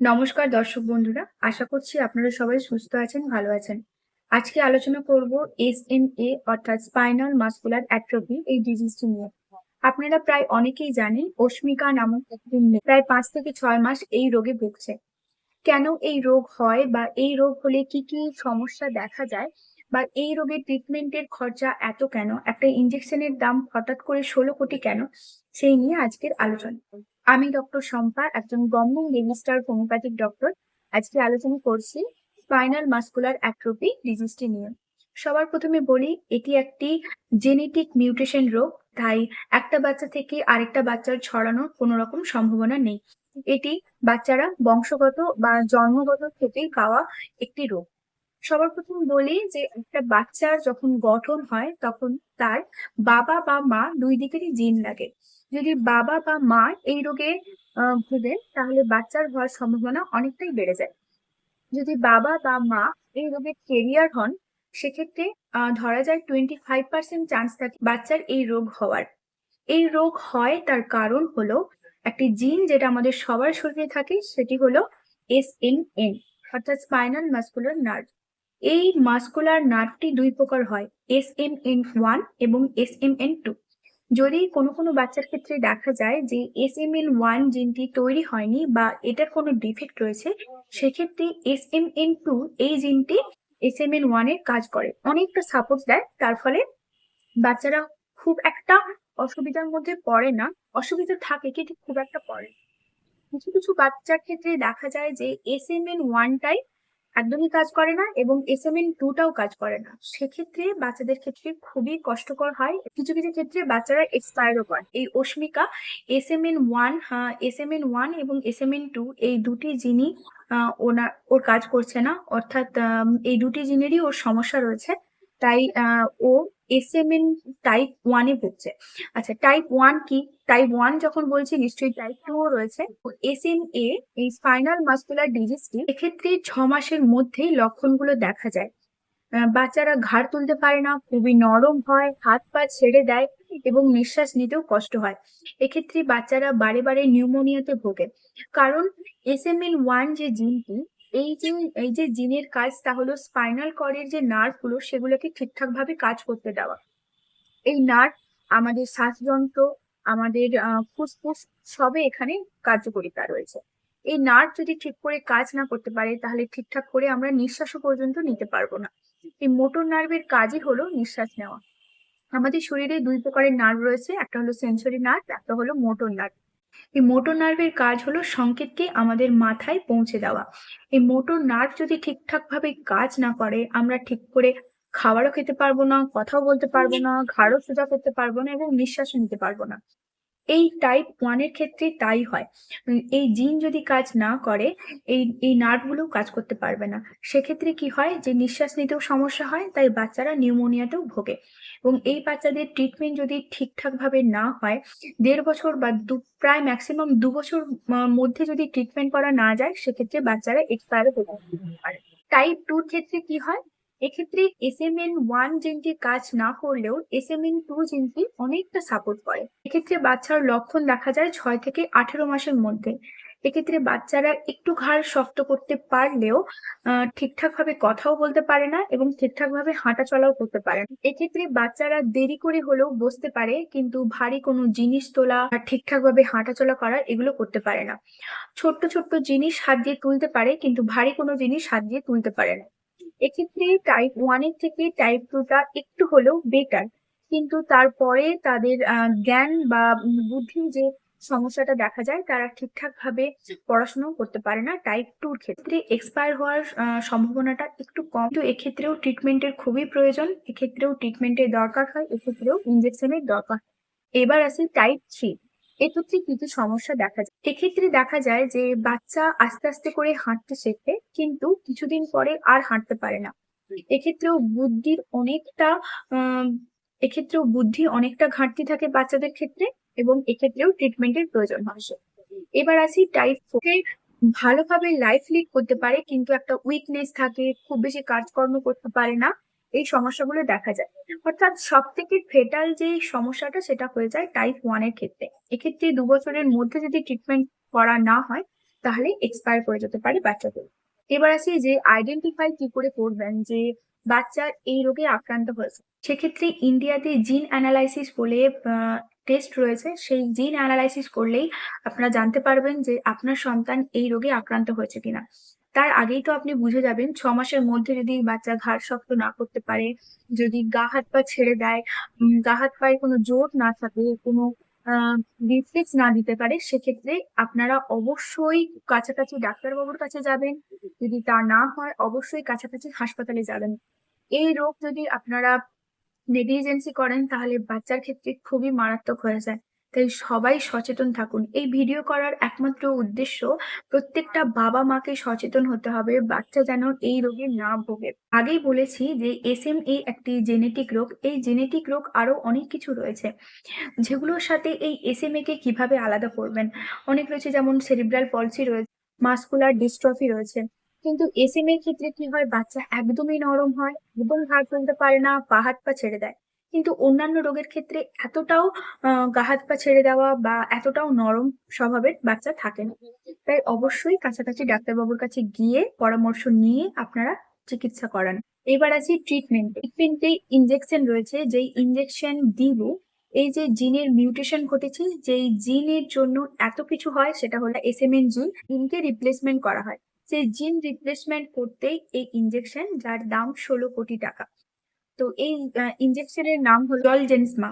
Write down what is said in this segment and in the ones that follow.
নমস্কার দর্শক বন্ধুরা, আশা করছি আপনারা সবাই সুস্থ আছেন, ভালো আছেন। আজকে আলোচনা করব এস এম এ অর্থাৎ স্পাইনাল মাসকুলার অ্যাট্রফি এই ডিজিজটি নিয়ে। আপনারা প্রায় অনেকেই জানেন অস্মিকা নামক প্রায় পাঁচ থেকে ছয় মাস এই রোগে ভুগছে। কেন এই রোগ হয় বা এই রোগ হলে কি কি সমস্যা দেখা যায় বা এই রোগের ট্রিটমেন্টের খরচা এত কেন? একটা ইনজেকশনের দাম হঠাৎ করে ষোলো কোটি কেন? সেই নিয়ে আজকের আলোচনা। আমি ডক্টর শম্পা, একজন গভর্নমেন্ট রেজিস্টার হোমিওপ্যাথিক ডক্টর। আজকে আলোচনা করছি স্পাইনাল মাসকুলার অ্যাট্রোপি ডিজিজটি নিয়ে। সবার প্রথমে বলি, এটি একটি জেনেটিক মিউটেশন রোগ, তাই একটা বাচ্চা থেকে আরেকটা বাচ্চার ছড়ানোর কোনো রকম সম্ভাবনা নেই। এটি বাচ্চারা বংশগত বা জন্মগত থেকেই পাওয়া একটি রোগ। সবার প্রথম বলি যে একটা বাচ্চার যখন গঠন হয়, তখন তার বাবা বা মা দুই দিকেরই জিন লাগে। যদি বাবা বা মা এই রোগে ভোগে তাহলে বাচ্চার হওয়ার সম্ভাবনা অনেকটাই বেড়ে যায়। যদি বাবা বা মা এই রোগের কেরিয়ার হন, সেক্ষেত্রে ধরা যায় টোয়েন্টি ফাইভ পার্সেন্ট চান্স থাকে বাচ্চার এই রোগ হওয়ার। এই রোগ হয় তার কারণ হলো একটি জিন যেটা আমাদের সবার শরীরে থাকে, সেটি হলো এস এন এন অর্থাৎ স্পাইনাল মাসকুলার নার্ভ এই মাসকুলার নার্ভটি দুই প্রকার হয় এস এম এন ওয়ান এবং এস এম এন টু যদি কোনো কোনো বাচ্চার ক্ষেত্রে দেখা যায় যে এস এম এন ওয়ান জিনটি তৈরি হয়নি বা এটার কোনো ডিফেক্ট রয়েছে, সেক্ষেত্রে এস এম এন টু এই জিনটি এস এম এন ওয়ানের কাজ করে। অনেকটা সাপোর্ট দেয়, তার ফলে বাচ্চারা খুব একটা অসুবিধার মধ্যে পড়ে না, অসুবিধা থাকে কিন্তু খুব একটা পড়ে কিছু কিছু বাচ্চার ক্ষেত্রে দেখা যায় যে এস এম এন ওয়ানটাই একদমই কাজ করে না এবং এস এম এন টুটাও কাজ করে না। সেক্ষেত্রে বাচ্চাদের ক্ষেত্রে খুবই কষ্টকর হয়। কিছু কিছু ক্ষেত্রে বাচ্চারা এক্সপায়ারও করে। এই Asmika S M N one S M N one এবং এস এম এন টু এই দুটি জিনই ওনার ওর কাজ করছে না। অর্থাৎ এই দুটি জিনেরই ওর সমস্যা রয়েছে। তাই ও এস এম এন টাইপ ওয়ানে ভুগছে। আচ্ছা টাইপ ওয়ান কি? টাইপ ওয়ান যখন বলছি, নিশ্চয়ই টাইপ টু রয়েছে। এস এম এ এই স্পাইনাল মাসকুলার ডিজিজটি এক্ষেত্রে ছ মাসের মধ্যেই লক্ষণগুলো দেখা যায়। বাচ্চারা ঘাড় তুলতে পারে না, খুবই নরম হয়, হাত পা ছেড়ে দেয় এবং নিঃশ্বাস নিতেও কষ্ট হয়। এক্ষেত্রে বাচ্চারা বারে বারে নিউমোনিয়াতে ভোগে। কারণ এস এম এন ওয়ান যে জিনটি এই যে এই যে জিনের কাজ, তা হলো স্পাইনাল কর্ডের যে নার্ভগুলো, সেগুলোকে ঠিকঠাক ভাবে কাজ করতে দেওয়া। এই নার্ভ আমাদের শ্বাসযন্ত্র, আমাদের ফুসফুস, সবে এখানে কার্যকরিতা রয়েছে। এই নার্ভ যদি ঠিক করে কাজ না করতে পারে, তাহলে ঠিকঠাক করে আমরা নিঃশ্বাসও পর্যন্ত নিতে পারব না। এই মোটর নার্ভের কাজই হলো নিঃশ্বাস নেওয়া। আমাদের শরীরে দুই প্রকারের নার্ভ রয়েছে, একটা হলো সেন্সরি নার্ভ একটা হলো মোটর নার্ভ এই মোটর নার্ভের কাজ হলো সংকেতকে আমাদের মাথায় পৌঁছে দেওয়া। এই মোটর নার্ভ যদি ঠিকঠাক ভাবে কাজ না করে, আমরা ঠিক করে খাবারও খেতে পারব না, কথাও বলতে পারব না, ঘাড়ও সোজা করতে পারব না এবং নিঃশ্বাসও নিতে পারব না। এই টাইপ ওয়ানের ক্ষেত্রে তাই হয়। এই জিন যদি কাজ না করে, এই এই নার্ভগুলো কাজ করতে পারবে না। সেক্ষেত্রে কি হয় যে, নিঃশ্বাস নিতেও সমস্যা হয়, তাই বাচ্চারা নিউমোনিয়াতেও ভোগে। এবং এই বাচ্চাদের ট্রিটমেন্ট যদি ঠিকঠাকভাবে না হয়, দেড় বছর বা দু, প্রায় ম্যাক্সিমাম দু বছর মধ্যে যদি ট্রিটমেন্ট করা না যায়, সেক্ষেত্রে বাচ্চারা এক্সপায়ারও হতে পারে। টাইপ টুর ক্ষেত্রে কি হয় এক্ষেত্রে এস এম এন ওয়ান জিনটি কাজ না করলেও এস এম এন টু জিনটি অনেকটা সাপোর্ট করে। এক্ষেত্রে বাচ্চার লক্ষণ দেখা যায় ছয় থেকে আঠেরো মাসের মধ্যে। এক্ষেত্রে বাচ্চারা একটু ঘাড় শক্ত করতে পারলেও আহ ঠিকঠাক ভাবে কথাও বলতে পারে না এবং ঠিকঠাক ভাবে হাঁটা চলাও করতে পারে না। এক্ষেত্রে বাচ্চারা দেরি করে হলেও বসতে পারে, কিন্তু ভারী কোনো জিনিস তোলা আর ঠিকঠাক ভাবে হাঁটা চলা করা এগুলো করতে পারে না। ছোট্ট ছোট্ট জিনিস হাত দিয়ে তুলতে পারে, কিন্তু ভারী কোনো জিনিস হাত দিয়ে তুলতে পারে না। এক্ষেত্রে টাইপ ওয়ানের থেকে টাইপ টুটা একটু হলেও বেটার কিন্তু তারপরে তাদের জ্ঞান বা বুদ্ধির যে সমস্যাটা দেখা যায়, তারা ঠিকঠাক ভাবে পড়াশোনাও করতে পারে না টাইপ টুর ক্ষেত্রে। এক্সপায়ার হওয়ার সম্ভাবনাটা একটু কম। তো এক্ষেত্রেও ট্রিটমেন্টের খুবই প্রয়োজন। এক্ষেত্রেও ট্রিটমেন্টের দরকার হয়, এক্ষেত্রেও ইনজেকশনের দরকার। এবার আসি টাইপ থ্রি এক্ষেত্রে কিছু সমস্যা দেখা যায়। এক্ষেত্রে দেখা যায় যে, বাচ্চা আস্তে আস্তে করে হাঁটতে শেখে, কিন্তু কিছুদিন পরে আর হাঁটতে পারে না। এক্ষেত্রেও বুদ্ধির অনেকটা এক্ষেত্রেও বুদ্ধি অনেকটা ঘাটতি থাকে বাচ্চাদের ক্ষেত্রে এবং এক্ষেত্রেও ট্রিটমেন্টের প্রয়োজন হয়। এবার আসি টাইপ ফোর ভালোভাবে লাইফ লিড করতে পারে কিন্তু একটা উইকনেস থাকে, খুব বেশি কাজকর্ম করতে পারে না। এই সমস্যাগুলো দেখা যায়। অর্থাৎ সব থেকে ফেটাল যে সমস্যাটা সেটা হয়ে যায় টাইপ ওয়ানের ক্ষেত্রে। এক্ষেত্রে দু বছরের মধ্যে যদি ট্রিটমেন্ট করা না হয়, তাহলে এক্সপায়ার করে যেতে পারে বাচ্চাদের। এবার আসি যে আইডেন্টিফাই কি করে করবেন যে বাচ্চা এই রোগে আক্রান্ত হয়েছে। সেক্ষেত্রে ইন্ডিয়াতে জিন অ্যানালাইসিস বলে টেস্ট রয়েছে। সেই জিন অ্যানালাইসিস করলেই আপনারা জানতে পারবেন যে আপনার সন্তান এই রোগে আক্রান্ত হয়েছে কিনা। তার আগেই তো আপনি বুঝে যাবেন, ছ মাসের মধ্যে যদি বাচ্চা ঘাড় শক্ত না করতে পারে, যদি গা হাত পা ছেড়ে দেয় গা হাত পায়ে কোনো জোর না থাকে, কোনো রিফ্লেক্স না দিতে পারে, সেক্ষেত্রে আপনারা অবশ্যই কাছাকাছি ডাক্তারবাবুর কাছে যাবেন। যদি তা না হয়, অবশ্যই কাছাকাছি হাসপাতালে যাবেন। এই রোগ যদি আপনারা নেগলিজেন্সি করেন, তাহলে বাচ্চার ক্ষেত্রে খুবই মারাত্মক হয়ে যায়। তাই সবাই সচেতন থাকুন। এই ভিডিও করার একমাত্র উদ্দেশ্য প্রত্যেকটা বাবা মাকে সচেতন হতে হবে, বাচ্চা যেন এই রোগে না ভোগে। আগেই বলেছি যে এসএমএ একটি জেনেটিক রোগ। এই জেনেটিক রোগ আরও অনেক কিছু রয়েছে, যেগুলোর সাথে এই এস এসএমএ কে কীভাবে আলাদা করবেন? অনেক রয়েছে যেমন সেরিব্রাল পলসি রয়েছে, মাসকুলার ডিস্ট্রফি রয়েছে। কিন্তু এসএম এর ক্ষেত্রে কি হয়? বাচ্চা একদমই নরম হয়, একদম ঘাড় তুলতে পারে না, পা হাত পা ছেড়ে দেয়। কিন্তু অন্যান্য রোগের ক্ষেত্রে এতটাও গা হাত পা ছেড়ে দেওয়া বা এতটাও নরম স্বভাবের বাচ্চা থাকে না। তাই অবশ্যই কাছাকাছি ডাক্তারবাবুর কাছে গিয়ে পরামর্শ নিয়ে আপনারা চিকিৎসা করান। এবার আছি ট্রিটমেন্ট ট্রিটমেন্ট ট্রিটমেন্টে ইনজেকশন রয়েছে, যেই ইনজেকশন দিব, এই যে জিনের মিউটেশন ঘটেছে, যেই জিনের জন্য এত কিছু হয় সেটা হলো এসএমএন জিন জিনকে রিপ্লেসমেন্ট করা হয়। সেই জিন রিপ্লেসমেন্ট করতেই এই ইনজেকশন যার দাম ষোলো কোটি টাকা। তো এই ইনজেকশনের নাম হলো জলজেন্সমা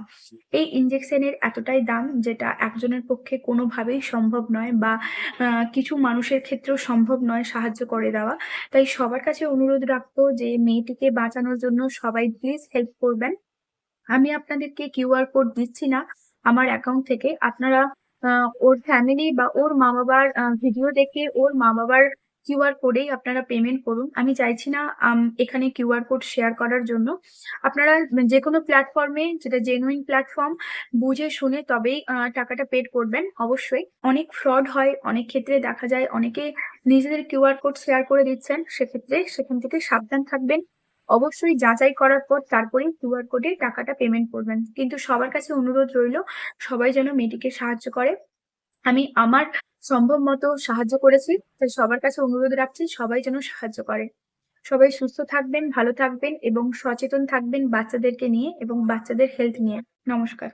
এই ইনজেকশনের এতটাই দাম যেটা একজনের পক্ষে কোনোভাবেই সম্ভব নয় বা কিছু মানুষের ক্ষেত্রেও সম্ভব নয় সাহায্য করে দেওয়া। তাই সবার কাছে অনুরোধ রাখব যে মেয়েটিকে বাঁচানোর জন্য সবাই প্লিজ হেল্প করবেন। আমি আপনাদেরকে কিউআর কোড দিচ্ছি না, আমার অ্যাকাউন্ট থেকে। আপনারা ওর ফ্যামিলি বা ওর মা বাবার ভিডিও দেখে ওর মা বাবার কিউআর কোডেই আপনারা পেমেন্ট করুন। আমি চাইছি না এখানে কিউআর কোড শেয়ার করার জন্য। আপনারা যে কোনো প্ল্যাটফর্মে যেটা জেনুইন প্ল্যাটফর্ম বুঝে শুনে তবেই টাকাটা পেড করবেন। অবশ্যই অনেক ফ্রড হয়, অনেক ক্ষেত্রে দেখা যায় অনেকে নিজেদের কিউআর কোড শেয়ার করে দিচ্ছেন, সেক্ষেত্রে সেখান থেকে সাবধান থাকবেন। অবশ্যই যাচাই করার পর তারপরেই কিউআর কোডে টাকাটা পেমেন্ট করবেন। কিন্তু সবার কাছে অনুরোধ রইল, সবাই যেন মেয়েটিকে সাহায্য করে। আমি আমার সম্ভব মতো সাহায্য করেছি, তাই সবার কাছে অনুরোধ রাখছি সবাই যেন সাহায্য করে। সবাই সুস্থ থাকবেন, ভালো থাকবেন এবং সচেতন থাকবেন বাচ্চাদেরকে নিয়ে এবং বাচ্চাদের হেলথ নিয়ে। নমস্কার।